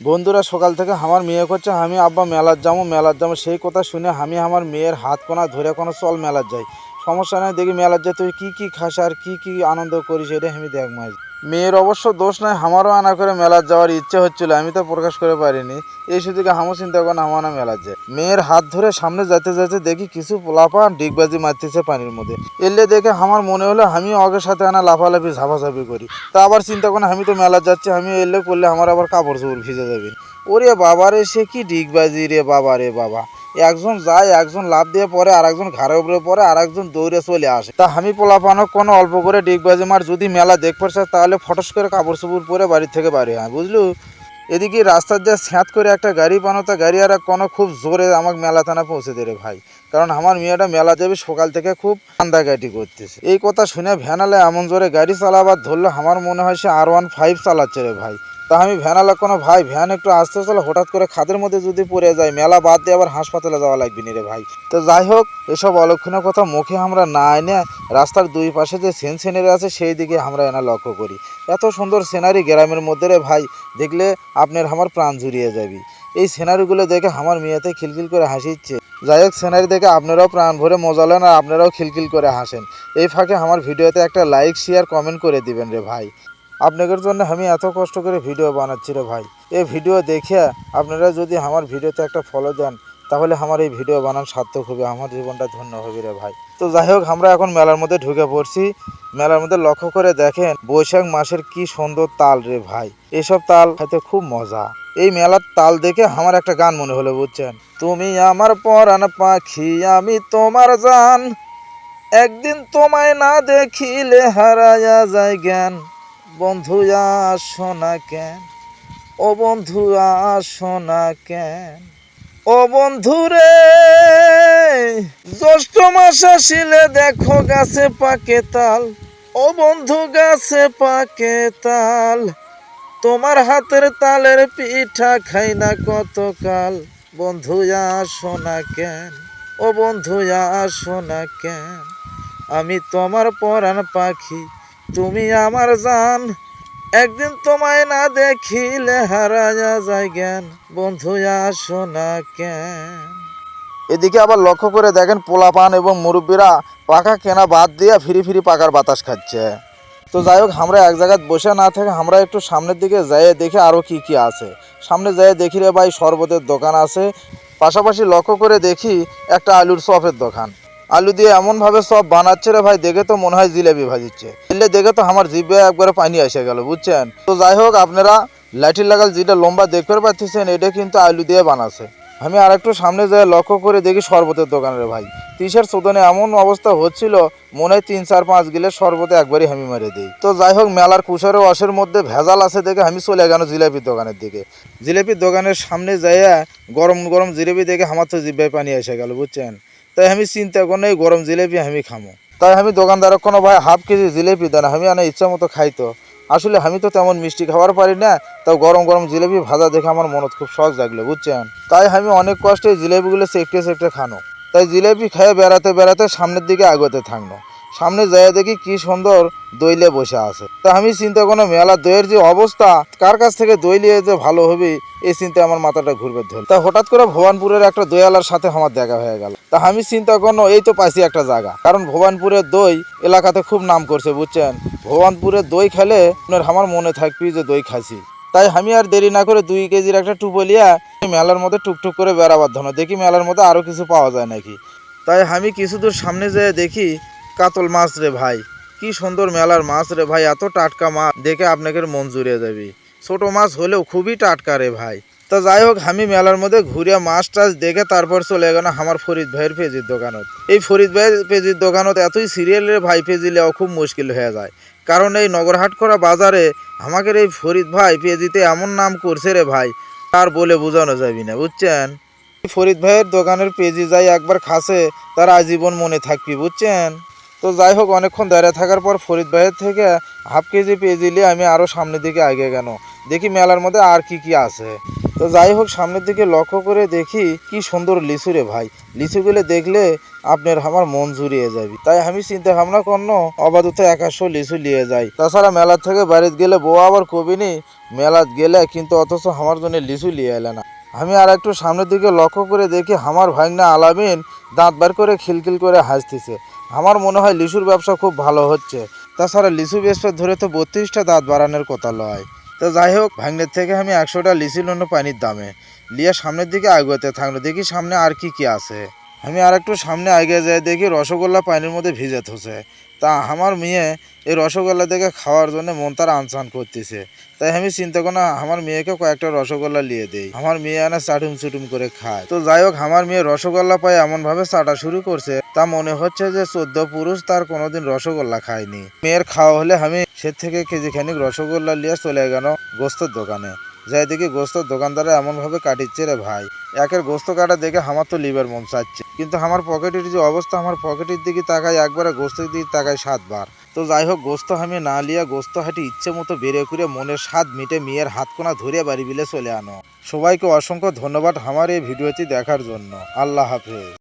বন্ধুরা, সকাল থেকে আমার মেয়ে করছে, আমি আব্বা মেলার যাব মেলার যাব। সেই কথা শুনে আমি আমার মেয়ের হাত কোনা ধরে কোনো চল মেলার যাই। সমস্যা নাই, দেখি মেলার যাই তুই কী কী খাস আর কী কী আনন্দ করিস, এটা আমি দেখ মাই মেয়ের অবশ্য দোষ নাই, আমারও আনা করে মেলার যাওয়ার ইচ্ছে হচ্ছিল, আমি তো প্রকাশ করে পারিনি। এই সুযোগে হামও চিন্তা করেন আমার না মেলার যায় মেয়ের হাত ধরে সামনে যেতে যেতে দেখি কিছু লাফা ডিগবাজি মারতেছে পানির মধ্যে। এলে দেখে আমার মনে হলো আমি অগের সাথে আনা লাফালাফি, ঝাপাঝাপি করি। তা আবার চিন্তা করেন, আমি তো মেলা যাচ্ছি, আমি এলে করলে আমার আবার কাপড় চোপড় ভিজে যাবে। ওরে বাবা রে সে কি ডিগবাজি রে বাবা রে বাবা। একজন যায়, একজন লাভ দিয়ে পরে আর একজন ঘাড়ের উপরে পরে আর একজন দৌড়ে চলে আসে। তা আমি পোলাপানো কোনো অল্প করে ডিগবাজি মার যদি মেলা দেখ পড়ছে, তাহলে ফটস করে কাপড় চোপড় পরে বাড়ি থেকে বাড়ি হয় বুঝলু? এদিকে রাস্তার দিয়ে স্যাঁত করে একটা গাড়ি পানো তা গাড়ি আর কোনো খুব জোরে আমাকে মেলা থানা পৌঁছে দে রে ভাই। কারণ আমার মেয়েটা মেলা যাবে সকাল থেকে খুব কান্দাকাটি করতেছে। এই কথা শুনে ভ্যানালে এমন জোরে গাড়ি চালাবার ধরলে আমার মনে হয় সে আর ওয়ান ফাইভ চালাচ্ছে রে ভাই। তা আমি ভ্যানালা কোনো ভাই, ভ্যান একটু আসতে চলে, হঠাৎ করে খাদের মধ্যে যদি পড়ে যায়, মেলা বাদ দিয়ে আবার হাসপাতালে যাওয়া লাগবে নি রে ভাই। তো যাই হোক, এসব অলক্ষণীয় কথা মুখে আমরা না এনে রাস্তার দুই পাশে যে সেন সিনারি আছে, সেই দিকে আমরা এনা লক্ষ্য করি। এত সুন্দর সিনারি গ্রামের মধ্যে রে ভাই, দেখলে আপনার আমার প্রাণ জুড়িয়ে যাবি। এই সিনারিগুলো দেখে আমার মেয়েতে খিলখিল করে হাসিচ্ছে যাই হোক সিনারি দেখে আপনারাও প্রাণ ভরে মজা নেন আর আপনারাও খিলখিল করে হাসেন। এই ফাঁকে আমার ভিডিওতে একটা লাইক শেয়ার কমেন্ট করে দিবেন রে ভাই। আপনাদের জন্য আমি এত কষ্ট করে ভিডিও বানাচ্ছি রে ভাই। এই ভিডিও দেখে আপনারা যদি আমার ভিডিওতে একটা ফলো দেন, তাহলে আমার এই ভিডিও বানান সার্থক হবে, আমার জীবনটা ধন্য হবে রে ভাই। তো যাই হোক, আমরা এখন মেলার মধ্যে ঢুকে পড়ছি। মেলার মধ্যে লক্ষ্য করে দেখেন বৈশাখ মাসের কি সুন্দর তাল রে ভাই। এসব তাল খাইতে খুব মজা। এই মেলার তাল দেখে আমার একটা গান মনে হলো, বুঝছেন? তুমি আমার পরাণ পাখি, আমি তোমার জান। একদিন তোমায় না দেখিলে হারায়া যায় জ্ঞান। বন্ধু আসো না কেন? ও বন্ধু আসো না কেন? ও বন্ধু রে জ্যৈষ্ঠ মাস আসিলে দেখো গাছে পাকে তাল। ও বন্ধু, গাছে পাকে তাল। তোমার হাতের তালের পিঠা খাই না কতকাল। বন্ধু আসো না কেন? ও বন্ধু আসো না কেন? আমি তোমার পরাণ পাখি তুমি আমার জান, একদিন তোমায় না দেখিলে হারায়া যায় জ্ঞান। বন্ধু, আসো না কেন? এদিকে আবার লক্ষ্য করে দেখেন পোলাপান এবং মুরব্বীরা পাকা কেনা বাদ দিয়ে ফিরি ফিরি পাকার বাতাস খাচ্ছে। তো যাই হোক, আমরা এক জায়গায় বসে না থেকে আমরা একটু সামনের দিকে যাই দেখে আরও কি কি আছে। সামনে যাই দেখি রে ভাই, শরবতের দোকান আছে। পাশাপাশি লক্ষ্য করে দেখি একটা আলুর চপের দোকান। আলু দিয়ে এমনভাবে সব বানাচ্ছে রে ভাই, দেখে তো মনে হয় জিলেবি ভাজিচ্ছে। এলে দেখে তো আমার জিভে একবারে পানি এসে গেল, বুঝছেন? তো যাই হোক, আপনারা লাঠি লাগাল যেটা লম্বা দেখতে পাচ্ছেন, এটা কিন্তু আলু দিয়ে বানাচ্ছে। আমি আর একটু সামনে যাই, লক্ষ্য করে দেখি শরবতের দোকানের ভাই। তিসের সোদনে এমন অবস্থা হচ্ছিল, মনে হয় তিন চার পাঁচ গিলে শরবতে একবারই হামি মেরে দিই। তো যাই হোক, মেলার কুশারে অসের মধ্যে ভেজাল আছে দেখে আমি চলে গেল জিলাপির দোকানের দিকে। জিলাপির দোকানের সামনে যাইয়া গরম গরম জিলেপি দেখে আমার তো জিব্বায় পানি এসে গেল, বুঝছেন? তাই আমি চিন্তা করি গরম জিলেপি আমি খামো। তাই আমি দোকানদারক কোনো ভাই হাফ কেজি জিলেপি দেন, আমি আনা ইচ্ছা মতো খাইতো আসলে আমি তো তেমন মিষ্টি খাবার পারি না, তাও গরম গরম জিলেপি ভাজা দেখে আমার মনত খুব শখ জাগলো, বুঝছেন? তাই আমি অনেক কষ্টে জিলেপিগুলো সেকটে সেকটে খানো। তাই জিলেপি খেয়ে বেড়াতে বেড়াতে সামনের দিকে আগতে থাকল। সামনে যাই দেখি কি সুন্দর দইলে বসে আছে। তা আমি চিন্তা কোনো মেলা দইয়ের যে অবস্থা, কার কাছ থেকে দই নিয়ে যে ভালো হবে, এই চিন্তা আমার মাথাটা ঘুরবে ধর। তা হঠাৎ করে ভবানপুরের একটা দইয়ালার সাথে আমার দেখা হয়ে গেল। তা আমি চিন্তা করল এই তো পাইছি একটা জায়গা। কারণ ভবানপুরের দই এলাকাতে খুব নাম করছে, বুঝছেন? ভবানপুরের দই খেলে আপনার আমার মনে থাকবি যে দই খাইছি। তাই আমি আর দেরি না করে দুই কেজির একটা টুপো টুপলিয়া মেলার মধ্যে টুকটুক করে বেড়াবার ধরো দেখি মেলার মধ্যে আরও কিছু পাওয়া যায় নাকি। তাই আমি কিছু দূর সামনে যেয়ে দেখি কাতল মাছ রে ভাই। কি সুন্দর মেলার মাছ রে ভাই, এত টাটকা মাছ। দেখে আপনাকে মন জুড়িয়ে যাবি ছোট মাছ হলেও খুবই টাটকা রে ভাই। তা যাই হোক, আমি মেলার মধ্যে ঘুরে মাছ টাছ দেখে তারপর চলে গেল আমার ফরিদ ভাইয়ের পেজির দোকানত। এই ফরিদ ভাইয়ের পেজির দোকানত এতই সিরিয়াল রে ভাই, পেজি লেওয়া খুব মুশকিল হয়ে যায়। কারণ এই নগরহাট করা বাজারে আমাকে এই ফরিদ ভাই পেজিতে এমন নাম করছে রে ভাই, আর বলে বোঝানো যাবি না, বুঝছেন? ফরিদ ভাইয়ের দোকানের পেজি যাই একবার খাসে, তার আজীবন মনে থাকবি, বুঝছেন? তো যাই হোক, অনেকক্ষণ দাঁড়িয়ে থাকার পর ফরিদ ভাইয়ের থেকে হাফ কেজি পেঁয়াজি নিয়ে আমি আরও সামনের দিকে আগে গেল দেখি মেলার মধ্যে আর কি কি আছে। তো যাই হোক, সামনের দিকে লক্ষ্য করে দেখি কি সুন্দর লিচু রে ভাই। লিচুগুলো দেখলে আপনার আমার মন জুড়িয়ে যাবে। তাই আমি চিন্তা ভাবনা করন অবাধত একাশো লিচু নিয়ে যাই। তাছাড়া মেলার থেকে বাড়িতে গেলে বউ আবার কবিনি, মেলাত গেলে কিন্তু অথচ আমার জন্য লিচু নিয়ে এলে না। আমি আর একটু সামনের দিকে লক্ষ্য করে দেখি আমার ভাগনা আলামিন দাঁত বার করে খিলখিল করে হাসতেছে। আমার মনে হয় লিচুর ব্যবসা খুব ভালো হচ্ছে। তাছাড়া লিচু বেসপে ধরে তো বত্রিশটা দাঁত বাড়ানোর কথা লয়। তো যাই হোক ভাঙনের থেকে আমি একশোটা লিচি লন্য পানির দামে। লিয়া সামনের দিকে আগুয়াতে থাকল, দেখি সামনে আর কি কি আছে। আমি আর একটু সামনে আগে যাই, দেখি রসগোল্লা পানির মধ্যে ভিজে থসে তা আমার মেয়ে এই রসগোল্লা দেখে খাওয়ার জন্য মন তার আনসান করতেছে। তাই আমি চিন্তা করি আমার মেয়েকে কয়েকটা রসগোল্লা লিয়ে দেই। আমার মেয়ে আনা চাটুম চুটুম করে খায়। তো যাই হোক, আমার মেয়ে রসগোল্লা পায় এমনভাবে চাটা শুরু করছে, তা মনে হচ্ছে যে চোদ্দ পুরুষ তার কোনোদিন রসগোল্লা খায়নি। মেয়ের খাওয়া হলে আমি সে থেকে কেজি খানিক রসগোল্লা নিয়ে চলে গেল গোস্তের দোকানে। যাই দেখি গোস্তের দোকানদারে এমন ভাবে কাটিচ্ছে রে ভাই। একের গোস্ত কাটা দেখে আমার তো লিভার মন চাচ্ছে। কিন্তু আমার পকেটের যে অবস্থা, আমার পকেটের দিকে তাকাই একবারে গোস্তের দিকে তাকাই সাতবার। তো যাই হোক, গোস্ত আমি না লিয়া গোস্ত হাঁটি ইচ্ছে মতো বেড়ে করে মনের স্বাদ মিটে মেয়ের হাত কোনা ধরে বাড়ি বিলে চলে আনো। সবাইকে অসংখ্য ধন্যবাদ আমার এই ভিডিওটি দেখার জন্য। আল্লাহ হাফেজ।